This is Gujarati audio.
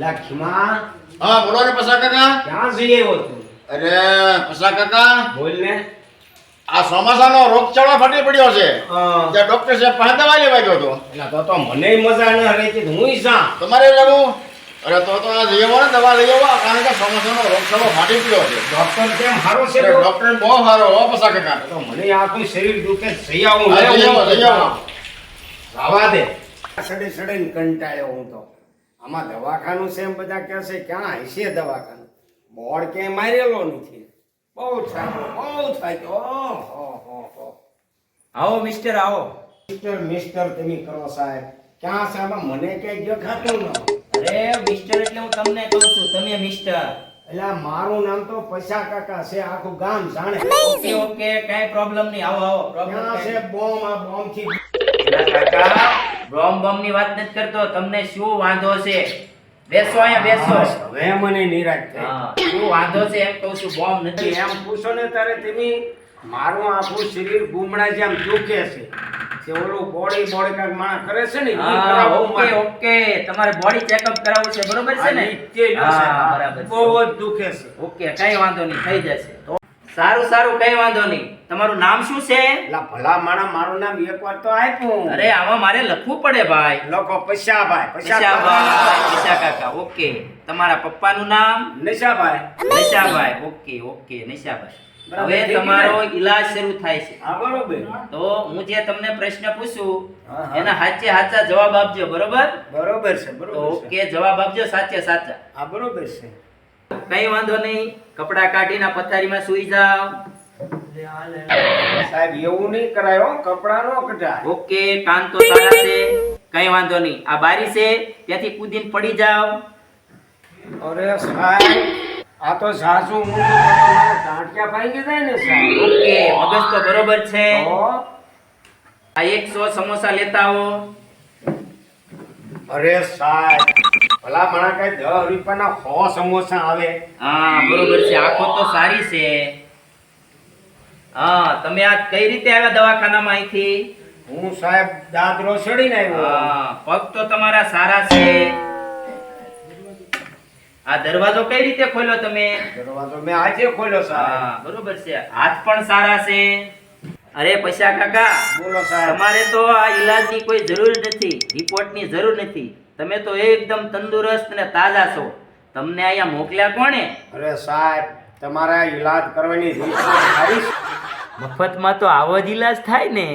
લા ખીમા હા બોલો ને પસા કાકા. ક્યાં જઈએ હો તું અરે પસા કાકા. બોલ ને. આ ચોમાસાનો રોગચાળો ફાટી પડ્યો છે. ત્યાં ડોક્ટર સાહેબ પાસે દવા લેવા ગયો હતો. એટલે તો તો મને મજા ન રહેતી હુંય જા તમારે લેવું અરે તો તો આ જઈએ આવો ને દવા લઈ આવો. કારણ કે ચોમાસાનો રોગચાળો ફાટી પડ્યો છે. ડોક્ટર કેમ સારો છે? ડોક્ટર બહુ સારો હો પસા કાકા. તો મને આખું શરીર દુખે જઈ આવું હા, જઈ આવો, જઈ આવો. આવા દે. સડે સડે ને કંટાળ્યો હું તો. આમાં દવાખાનું છે એમ બધા કહે છે ક્યાં હશે દવાખાનું? બોર્ડ ક્યાંય મારેલો નથી. બહુ થાય બહુ હો આવો મિસ્ટર આવો. મિસ્ટર મિસ્ટર તમે કરો સાહેબ. ક્યાં સાહેબ મને કઈ દેખાતું ન અરે મિસ્ટર એટલે હું તમને કહું છું તમે મિસ્ટર. એટલે મારું નામ તો પૈસા કાકા છે આખું ગામ જાણે. ઓકે ઓકે કઈ પ્રોબ્લેમ નહીં. આવો આવો પ્રોબ્લેમ છે. બોમ આ બોમથી કાકા. બોમ્બ બોમ્બની વાત નથી કરતો તમને શું વાંધો છે? બેસો અહીંયા બેસો. હવે મને નિરાશ થઈ શું વાંધો છે? એમ કહું છું બોમ્બ નથી. એમ પૂછો ને તારે તેની મારું આખું શરીર ગુમડા જેમ દુખે છે. જે ઓલું બોડી બોડી કાક માણસ કરે છે ને ઓકે ઓકે તમારે બોડી ચેકઅપ કરાવવું છે બરોબર છે ને? બરાબર બહુ જ દુખે છે. ઓકે કઈ વાંધો નહીં થઈ જશે. સારું સારું કઈ વાંધો નહીં. તમારું નામ શું છે? લા ભલા માણા મારું નામ એકવાર તો આપ્યું. અરે આવા મારે લખવું પડે ભાઈ. લોકો પૈસાભાઈ પૈસાભાઈ પૈસા કાકા ઓકે. તમારા પપ્પાનું નામ? નિશાભાઈ. Nishabhai okay okay Nishabhai. હવે તમારો ઈલાજ શરૂ થાય છે. હા બરોબર. તો હું જે તમને પ્રશ્ન પૂછું. એના સાચે સાચા જવાબ આપજો બરોબર? બરોબર છે બરોબર ઓકે જવાબ આપજો સાચે સાચા. હા બરોબર છે. કઈ વાંધો નહીં. કપડા કાઢીને પથારીમાં સુઈ જાઓ. સાહેબ એવું નહીં કરાયો કપડા નો કઢાય. ઓકે કાન તો સારા છે. કઈ વાંધો નહીં. આ બારી છે ત્યાંથી કૂદીને પડી જાઓ. અરે સાહેબ આ તો સાસુ ટાંટિયા ભાંગી જાય ને સાહેબ. ઓકે મગજ તો બરોબર છે. આ એકસો સમોસા લેતા આવો. અરે સાહેબ ભલા મણા કઈ દસ રૂપિયાના સો સમોસા આવે. હા બરોબર છે. આખો તો સારી છે. હા તમે આ કઈ રીતે આવ્યા દવાખાનામાં અહીંથી? હું સાહેબ દાદરો ચડીને આવ્યો. હા પગ તો તમારા સારા છે. આ દરવાજો કઈ રીતે ખોલ્યો તમે? દરવાજો મેં આજે ખોલ્યો સાહેબ. હા બરોબર છે. હાથ પણ સારા છે. અરે પૈસા કાકા બોલો સાહેબ. તમારે તો આ ઈલાજની કોઈ જરૂર નથી રિપોર્ટની જરૂર નથી. તમે તો એકદમ તંદુરસ્ત અને તાજા છો તમને અહીંયા મોકલ્યા કોણે અરે સાહેબ તમારા ઈલાજ કરવાની. મફતમાં તો આવો જ ઈલાજ થાય ને